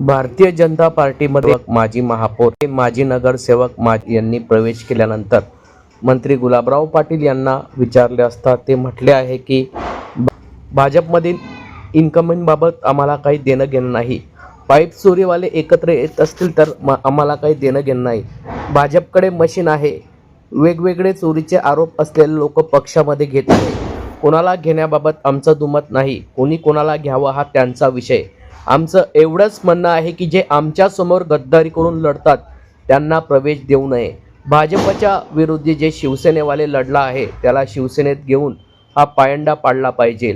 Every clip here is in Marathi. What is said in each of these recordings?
भारतीय जनता पार्टीमध्ये माजी महापौर हे माजी नगरसेवक माजी यांनी प्रवेश केल्यानंतर मंत्री गुलाबराव पाटील यांना विचारले असता ते म्हटले आहे की भाजपमधील इन्कमिंगबाबत आम्हाला काही देणं घेणं नाही. पाईप चोरीवाले एकत्र येत असतील तर म आम्हाला काही देणं घेणं नाही. भाजपकडे मशीन आहे. वेगवेगळे चोरीचे आरोप असलेले लोक पक्षामध्ये घेत आहे कोणाला घेण्याबाबत आमचं दुमत नाही. कोणी कोणाला घ्यावं हा त्यांचा विषय. आमचं एवढंच म्हणणं आहे की जे आमच्यासमोर गद्दारी करून लढतात त्यांना प्रवेश देऊ नये. भाजपच्या विरुद्ध जे शिवसेनेवाले लढला आहे त्याला शिवसेनेत घेऊन हा पायंडा पाडला पाहिजे.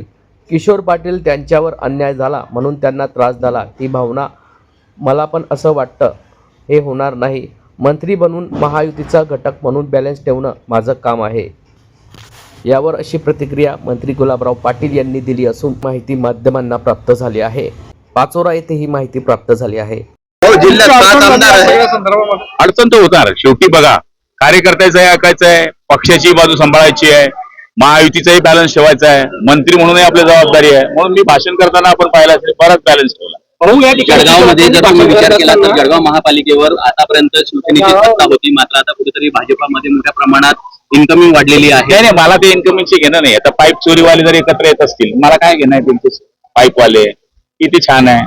किशोर पाटील त्यांच्यावर अन्याय झाला म्हणून त्यांना त्रास झाला. ती भावना मला पण असं वाटतं. हे होणार नाही. मंत्री बनून महायुतीचा घटक म्हणून बॅलन्स ठेवणं माझं काम आहे. यावर अशी प्रतिक्रिया मंत्री गुलाबराव पाटील यांनी दिली असून माहिती माध्यमांना प्राप्त झाली आहे. पाचोरा येथे ही माहिती प्राप्त झाली आहे. हो जिल्ह्यात पाच आमदार आहे अडचण तर होणार. शेवटी बघा कार्यकर्त्याचं आहे ऐकायचं आहे पक्षाची बाजू सांभाळायची आहे महायुतीचाही बॅलन्स ठेवायचा आहे मंत्री म्हणूनही आपली जबाबदारी आहे. म्हणून मी भाषण करताना आपण पाहिलं असेल बराच बॅलन्स ठेवला. जळगावमध्ये जर तुम्ही विचार केला तर जळगाव महापालिकेवर आतापर्यंत शिवसेनेची सत्ता होती मात्र आता कुठेतरी भाजपामध्ये मोठ्या प्रमाणात इन्कमिंग वाढलेली आहे. नाही मला ते इन्कमिंगचे घेणं नाही. आता पाईप चोरीवाले जर एकत्र येत असतील मला काय घेणं आहे त्यांचे पाईपवाले किती छान आहे.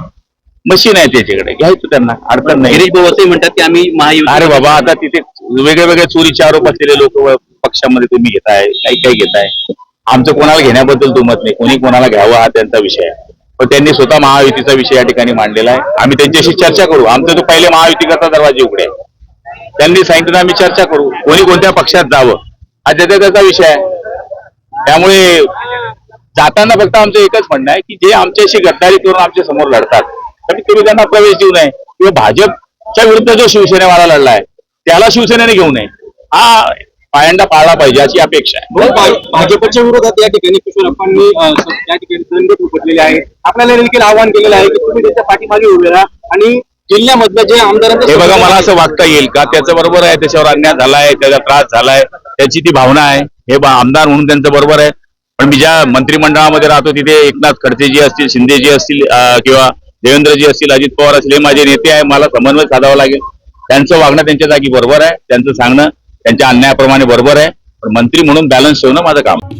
मशीन आहे त्याच्याकडे घ्यायचं त्यांना अडचण नाही. गिरीश भाऊ असंही म्हणतात की आम्ही महायुती अरे बाबा आता तिथे वेगळे वेगळे चोरीचे आरोप असलेले लोक पक्षामध्ये तुम्ही घेताय काही काही घेताय. आमचं कोणाला घेण्याबद्दल दुमत नाही कोणी कोणाला घ्यावं हा त्यांचा विषय आहे. पण त्यांनी स्वतः महायुतीचा विषय या ठिकाणी मांडलेला आहे. आम्ही त्यांच्याशी चर्चा करू. आमचे तो पहिले महायुती करता दरवाजे उघडे. आहे. त्यांनी सांगितलं आम्ही चर्चा करू. कोणी कोणत्या पक्षात जावं हा त्याचा त्याचा विषय आहे. त्यामुळे जाताना फक्त आमचं एकच म्हणणं आहे की जे आमच्याशी गद्दारी करून आमच्यासमोर लढतात कमीत कमी त्यांना प्रवेश देऊ नये. किंवा भाजपच्या विरुद्ध जो शिवसेनेवाला लढलाय त्याला शिवसेनेने घेऊ नये. हा पायंडा पाळला पाहिजे अशी अपेक्षा आहे. भाजपच्या विरोधात या ठिकाणी किशोरप्पांनी या ठिकाणी दंगत उपटलेले आहे. आपल्याला देखील आवाहन केलेलं आहे की तुम्ही त्यांच्या पाठीमागे उभे राहा आणि जिल्ह्यामधलं जे आमदारांचं हे बघा मला असं वागता येईल का? त्याचं बरोबर आहे त्याच्यावर अन्याय झालाय त्याचा त्रास झालाय त्याची ती भावना आहे. हे आमदार म्हणून त्यांचं बरोबर आहे. पण मी ज्या मंत्रिमंडळामध्ये राहतो तिथे एकनाथ खडसेजी असतील शिंदेजी असतील किंवा देवेंद्रजी असतील अजित पवार असतील हे माझे नेते आहे. मला समन्वय साधावा लागेल. त्यांचं वागणं त्यांच्या जागी बरोबर आहे. त्यांचं सांगणं त्यांच्या अन्यायाप्रमाणे बरोबर आहे. पण मंत्री म्हणून बॅलन्स ठेवणं माझं काम आहे.